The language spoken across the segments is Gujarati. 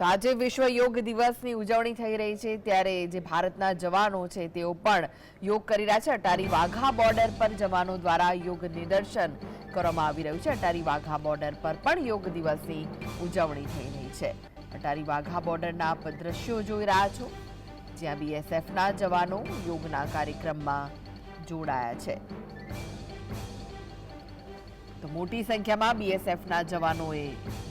તો આજે વિશ્વ યોગ દિવસની ઉજવણી થઈ રહી છે, ત્યારે જે ભારતના જવાનો છે, તેઓ પણ યોગ કરી રહ્યા છે. અટારી વાઘા બોર્ડર પર જવાનો દ્વારા યોગ નિદર્શન કરવામાં આવી રહ્યું છે. અટારી વાઘા બોર્ડર પર પણ યોગ દિવસની ઉજવણી થઈ રહી છે. અટારી વાઘા બોર્ડરના દ્રશ્યો જોઈ રહ્યા છો, જ્યાં બીએસએફના જવાનો યોગના કાર્યક્રમમાં જોડાયા છે. તો મોટી સંખ્યામાં બીએસએફના જવાનોએ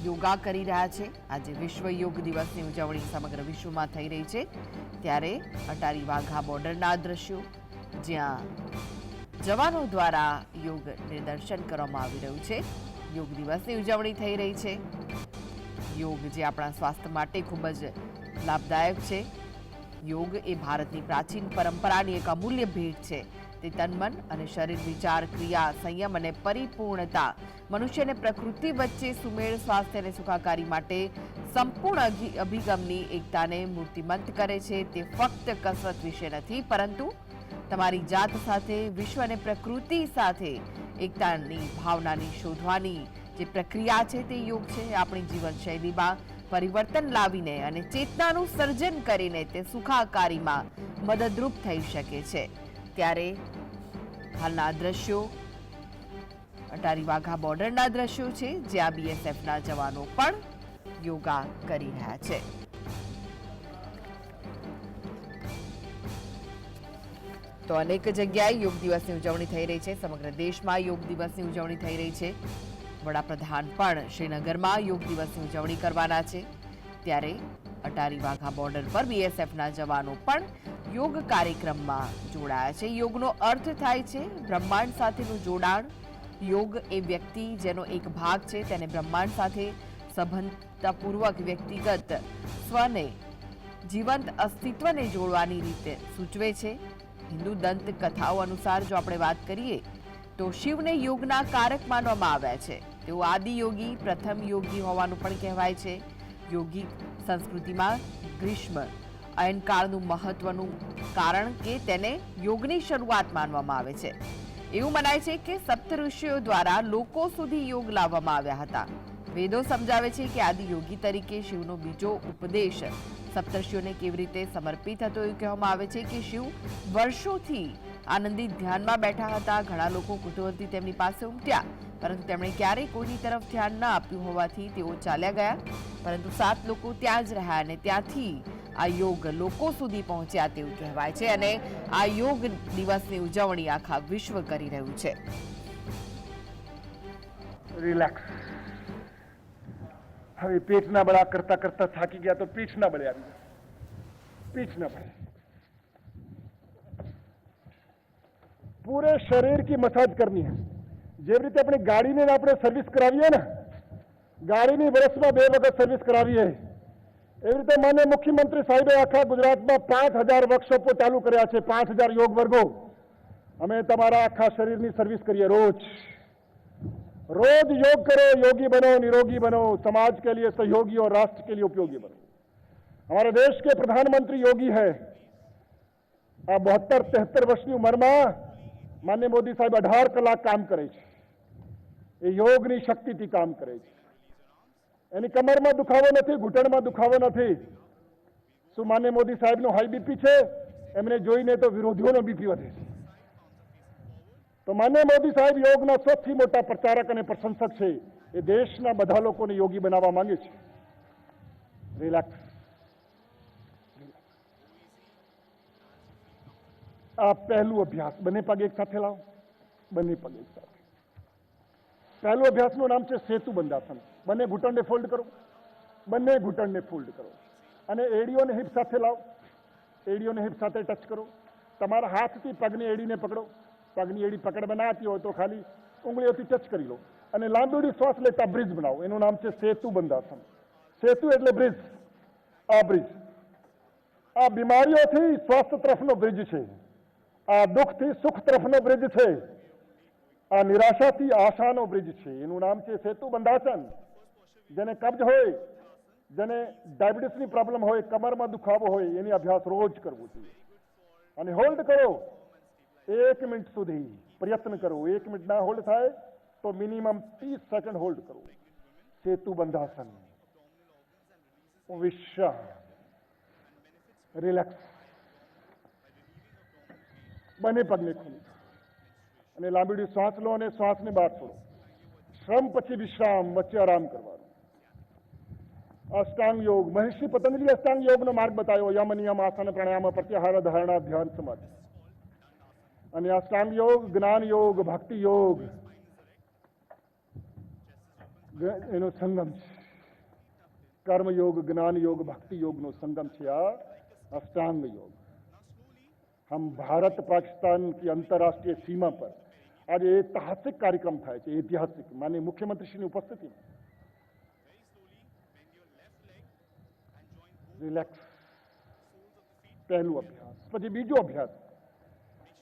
યોગા કરી રહ્યા છે. આજે વિશ્વ યોગ દિવસની ઉજવણી સમગ્ર વિશ્વમાં થઈ રહી છે. ત્યારે અટારી વાઘા બોર્ડરના દ્રશ્યો, જ્યાં જવાનો દ્વારા યોગ નિદર્શન કરવામાં આવી રહ્યું છે. યોગ દિવસની ઉજવણી થઈ રહી છે. યોગ જે આપણા સ્વાસ્થ્ય માટે ખૂબ જ લાભદાયક છે. યોગ એ ભારતની પ્રાચીન પરંપરાની એક અમૂલ્ય ભેટ છે. તે તન મન અને શરીર વિચાર ક્રિયા, સંયમ અને પરિપૂર્ણતા. મનુષ્યને પ્રકૃતિ વચ્ચે સુમેળ, સ્વાસ્થ્ય અને સુખાકારી માટે સંપૂર્ણ અભિગમની એકતાને મૂર્તિમંત કરે છે. તે ફક્ત કસરત વિશે નથી, પરંતુ તમારી જાત સાથે, વિશ્વ અને પ્રકૃતિ સાથે એકતાની ભાવનાની શોધવાની જે પ્રક્રિયા છે તે યોગ છે. આપણી જીવનશૈલીમાં પરિવર્તન લાવીને અને ચેતનાનું સર્જન કરીને તે સુખાકારીમાં મદદરૂપ થઈ શકે છે. ત્યારે હાલના દ્રશ્યો, અટારી વાઘા બોર્ડરના દ્રશ્યો છે, જ્યાં બીએસએફના જવાનો પણ યોગા કરી રહ્યા છે. તો અનેક જગ્યાએ યોગ દિવસની ઉજવણી થઈ રહી છે, સમગ્ર દેશમાં યોગ દિવસની ઉજવણી થઈ રહી છે. વડાપ્રધાન પણ શ્રીનગરમાં યોગ દિવસની ઉજવણી કરવાના છે. ત્યારે અટારી વાઘા બોર્ડર પર બીએસએફના જવાનો પણ યોગ કાર્યક્રમમાં જોડાયા છે. યોગનો અર્થ થાય છે બ્રહ્માંડ સાથેનું જોડાણ. યોગ એ વ્યક્તિ જેનો એક ભાગ છે. તેને બ્રહ્માંડ સાથે સંબંધતાપૂર્વક વ્યક્તિગત સ્વને જીવંત અસ્તિત્વને જોડવાની રીતે સૂચવે છે. હિન્દુ દંત કથાઓ અનુસાર જો આપણે વાત કરીએ તો શિવને યોગના કારક માનવામાં આવ્યા છે. તેઓ આદિયોગી પ્રથમ યોગી હોવાનું પણ કહેવાય છે. યોગી સંસ્કૃતિમાં ગ્રીષ્મ અયનકાળનું મહત્વનું કારણ કે તેને યોગની શરૂઆત માનવામાં આવે છે. એવું મનાય છે કે સપ્ત ઋષિઓ દ્વારા લોકો સુધી યોગ લાવવામાં આવ્યા હતા. વેદો સમજાવે છે કે આદિ યોગી તરીકે શિવનો બીજો ઉપદેશ સપ્તર્ષિઓને કેવી રીતે સમર્પિત હતો એવું કહેવામાં આવે છે કે શિવ વર્ષોથી આનંદિત ધ્યાનમાં બેઠા હતા. ઘણા લોકો કુતૂહલથી તેમની પાસે ઉમટ્યા. પરંતુ તેમણે ક્યારેય કોઈની તરફ ધ્યાન ન આપ્યું હોવાથી તેઓ ચાલ્યા ગયા. પરંતુ સાત લોકો ત્યાં જ રહ્યા અને ત્યાંથી આ યોગ લોકો સુધી પહોંચ્યા તેવું કહેવાય છે અને આ યોગ દિવસની ઉજવણી આખા વિશ્વ કરી રહ્યું છે. રિલેક્સ હવે પેટના બળા કરતા કરતા થાકી ગયા તો પીઠના બળે આવી ગયા. પીઠના બળે. पूरे शरीर की मसाज करनी है જેવી રીતે આપણે ગાડીને આપણે સર્વિસ કરાવીએ ને ગાડીની વર્ષમાં બે વખત સર્વિસ કરાવીએ એવી રીતે માન્ય મુખ્યમંત્રી સાહેબે આખા ગુજરાતમાં પાંચ હજાર વર્કશોપો ચાલુ કર્યા છે પાંચ હજાર યોગ વર્ગો અમે તમારા આખા શરીરની સર્વિસ કરીએ રોજ रोज योग करो योगी बनो निरोगी बनो समाज के लिए सहयोगी और राष्ट्र के लिए उपयोगी बनो हमारे देश के प्रधानमंत्री योगी है આ બહોત્તર તેહત્તર વર્ષની ઉંમરમાં માન્ય મોદી સાહેબ અઢાર કલાક કામ કરે છે એ યોગની શક્તિથી કામ કરે છે. એની કમરમાં દુખાવો નથી, ઘૂંટણમાં દુખાવો નથી. શું માન્ય મોદી સાહેબનો હાઈ બીપી છે? એમને જોઈને તો વિરોધીઓનો બીપી વધે છે. તો માન્ય મોદી સાહેબ યોગના સૌથી મોટા પ્રચારક અને પ્રશંસક છે. એ દેશના બધા લોકોને યોગી બનાવવા માંગે છે. રિલેક્સ આ પહેલું અભ્યાસ. બંને પગ એક સાથે લાવો. બંને પગ એક સાથે. પહેલું અભ્યાસનું નામ છે સેતુ બંધાસન બંને ઘૂંટણને ફોલ્ડ કરો. બંને ઘૂંટણને ફોલ્ડ કરો. અને એડીઓને હિપ સાથે લાવો. એડીઓને હિપ સાથે ટચ કરો. તમારા હાથથી પગની એડીને પકડો. પગની એડી પકડ બનાવતી હોય તો ખાલી ઉંગળીઓથી ટચ કરી લો. અને લાંબીડી શ્વાસ લેતા બ્રિજ બનાવો. એનું નામ છે સેતુ બંધાસન સેતુ એટલે બ્રિજ આ બ્રિજ આ બીમારીઓથી સ્વાસ્થ્ય તરફનો બ્રિજ છે. આ દુઃખથી સુખ તરફનો બ્રિજ છે. આ નિરાશાથી આશાનો બ્રિજ છે. એનું નામ છે સેતુ બંધાસન. જેને કબજ હોય, જેને ડાયાબિટીસની પ્રોબ્લેમ હોય, કમરમાં દુખાવો હોય, એની અભ્યાસ રોજ કરવો જોઈએ. અને હોલ્ડ કરો. એક મિનિટ સુધી પ્રયત્ન કરો. એક મિનિટ ના હોલ્ડ થાય, તો મિનિમમ ત્રીસ સેકન્ડ હોલ્ડ કરો. સેતુ બંધાસન. વિશ્રામ રિલેક્સ. બંને પગને ખોલી. અને લાંબીડી શ્વાસ લો અને શ્વાસને બહાર છોડો શ્રમ પછી વિશ્રામ વચ્ચે આરામ કરવાનો અષ્ટાંગ યોગ મહર્ષિ પતંજલિ અષ્ટાંગ યોગનો માર્ગ બતાવ્યો યમ નિયમ આસન પ્રાણાયામ પ્રત્યાહાર ધારણા ધ્યાન સમાધિ અને અષ્ટાંગ યોગ જ્ઞાન યોગ ભક્તિ યોગ ગ- એનો સંગમ છે કર્મ યોગ જ્ઞાન યોગ ભક્તિ યોગનો સંગમ છે આ अष्टांग योग हम भारत पाकिस्तान की अंतर्राष्ट्रीय सीमा पर આજે ઐતિહાસિક કાર્યક્રમ થાય છે ઐતિહાસિક માનીય મુખ્યમંત્રીશ્રીની ઉપસ્થિતિમાં. રિલેક્સ પહેલું અભ્યાસ. પછી બીજો અભ્યાસ.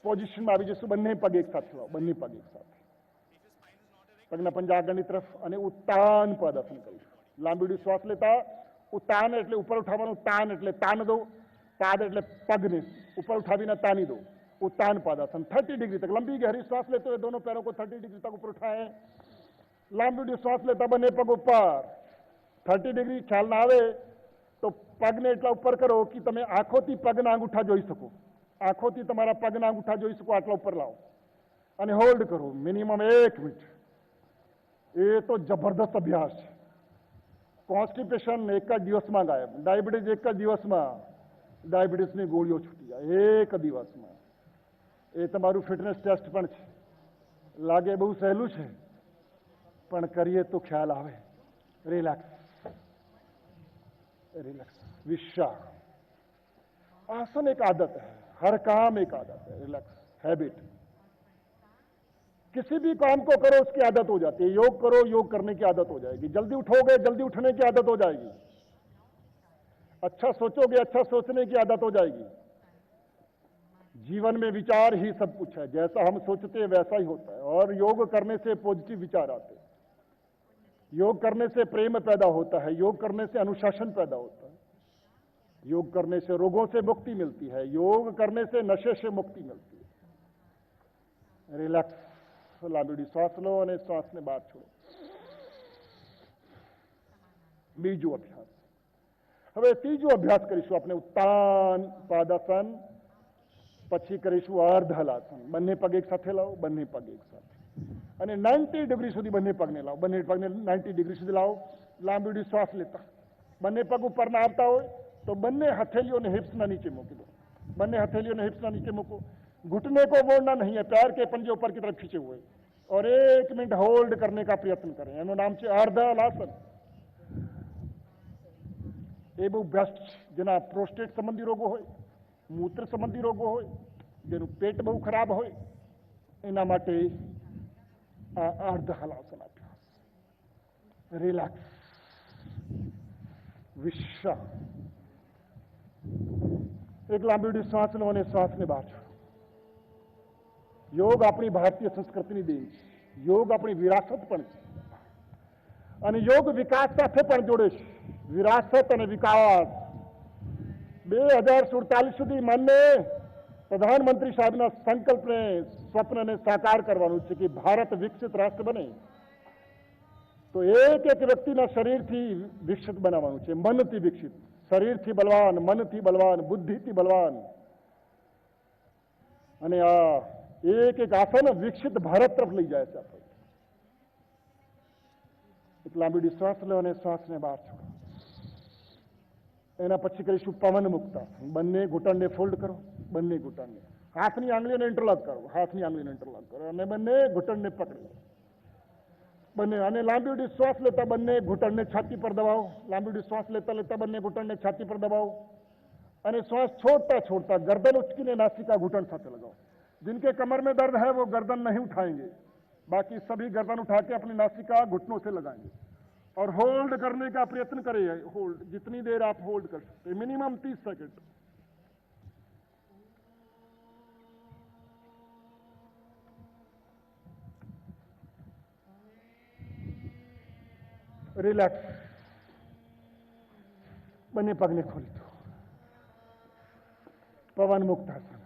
પોઝિશનમાં આવી જશું, બંને પગ એક સાથે બંને પગ એક સાથે. પગના પંજા આગળની તરફ અને ઉત્તાન પદ આસન કરીશું લાંબીડી શ્વાસ લેતા ઉત્તાન એટલે ઉપર ઉઠાવવાનું, તાન એટલે તાન દો પાદ એટલે પગને ઉપર ઉઠાવીને તાની દઉં उत्तान पादासन 30 डिग्री तक लंबी गहरी श्वास लेते हुए दोनों पैरों को 30 डिग्री तक ऊपर उठाएं લાંબી શ્વાસ લેતા બંને પગ ઉપર 30 ડિગ્રી ખ્યાલ ના આવે તો પગને એટલા ઉપર કરો કે તમે આંખોથી પગના અંગૂઠા જોઈ શકો આંખોથી તમારા પગના અંગૂઠા જોઈ શકો આટલા ઉપર લાવો અને હોલ્ડ કરો મિનિમમ એક મિનિટ એ તો જબરદસ્ત અભ્યાસ છે કોન્સ્ટિપેશન એક જ દિવસમાં ગાયબ ડાયાબિટીસ એક જ દિવસમાં ડાયાબિટીસની ગોળીઓ છૂટી જાય એક દિવસમાં એ તમારું ફિટનેસ ટેસ્ટ પણ છે લાગે બહુ સહેલું છે પણ કરીએ તો ખ્યાલ આવે રિલેક્સ रिलैक्स विश्वा आसन एक आदत है हर काम एक आदत है रिलैक्स हैबिट किसी भी काम को करो उसकी आदत हो जाती है योग करो योग करने की आदत हो जाएगी जल्दी उठोगे जल्दी उठने की आदत हो जाएगी अच्छा सोचोगे अच्छा सोचने की आदत हो जाएगी जीवन में विचार ही सब कुछ है। जैसा हम सोचते हैं, वैसा ही होता है। और योग करने से पॉजिटिव विचार आते हैं। योग करने से प्रेम पैदा होता है। योग करने से अनुशासन पैदा होता है। योग करने से रोगों से मुक्ति मिलती है। योग करने से नशे से मुक्ति मिलती है। रिलैक्स लाबिड़ी श्वास लो और श्वास में बात छोड़ो। बीजो अभ्यास। हमें तीजो अभ्यास करीशू अपने उत्तान, पादासन પછી કરીશું અર્ધહલાસન બંને પગ એક સાથે લાવો, બંને પગ એક સાથે. અને નાઇન્ટી ડિગ્રી સુધી બંને પગને લાવો. બંને પગને નાઇન્ટી ડિગ્રી સુધી લાવો. લાંબીડી શ્વાસ લેતા. બંને પગ ઉપરના આવતા હોય તો બંને હથેલીઓને હિપ્સના નીચે મૂકી દો. બંને હથેલીઓને હિપ્સના નીચે મૂકો. घुटने को मोड़ना નહીં પ્યાર કે के पंजे ऊपर की तरफ खींचे हुए और एक मिनट होल्ड करने પ્રયત્ન કરે. એનું નામ છે અર્ધલાસન. એ બહુ બેસ્ટ છે. જેના પ્રોસ્ટેટ સંબંધી રોગો હોય. મૂત્ર સંબંધી રોગો હોય, જેનું પેટ બહુ ખરાબ હોય, એના માટે આ અર્ધ હલાસન અભ્યાસ. રિલેક્સ વિશ્વા. એક લાંબી શ્વાસ લો અને શ્વાસને બહાર છોડો. યોગ આપણી ભારતીય સંસ્કૃતિની દેન છે. યોગ આપણી વિરાસત પણ છે. અને યોગ વિકાસ સાથે પણ જોડે છે. વિરાસત અને વિકાસ બે હજાર સુડતાલીસ સુધી માન્ય પ્રધાનમંત્રી સાહેબના સંકલ્પને, સ્વપ્નને સાકાર કરવાનું છે કે ભારત વિકસિત રાષ્ટ્ર બને. તો એક એક વ્યક્તિના શરીરથી વિકસિત બનાવવાનું છે, મનથી વિકસિત. શરીરથી બલવાન, મનથી બલવાન, બુદ્ધિથી બલવાન. અને આ એક એક આસન વિકસિત ભારત તરફ લઈ જાય છે આપણે. એક લાંબી શ્વાસ લો અને શ્વાસને બહાર છોડો. એના પછી કરીશું પવન મુક્તાસન બંને ઘૂંટણને ફોલ્ડ કરો બંને ઘૂંટણને હાથની આંગળીઓને ઇન્ટરલોક કરો હાથની આંગળીને ઇન્ટરલોક કરો અને બંને ઘૂંટણને પકડી લો બંને અને લાંબી ઉડી શ્વાસ લેતા બંને ઘૂંટણને છાતી પર દબાવો લાંબી ઉડી શ્વાસ લેતા લેતા બંને ઘૂંટણને છાતી પર દબાવો અને श्वास छोड़ता छोड़ता गर्दन उचकीने नासिका घुटन साथे लगाओ जिनके कमर में दर्द है वो गर्दन नहीं उठाएंगे बाकी सभी गर्दन उठा के अपनी नासिका घुटनों से लगाएंगे और होल्ड करने का प्रयत्न करें होल्ड जितनी देर आप होल्ड कर सकते हैं मिनिमम तीस सेकंड રિલેક્સ બંને પગને ખોલી દો પવન મુક્તાસન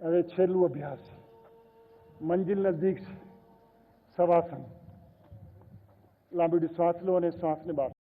હવે છેલ્લું અભ્યાસ છે મંજિલ નજદીક છે સવાસન લાંબી શ્વાસ લો અને શ્વાસને બહાર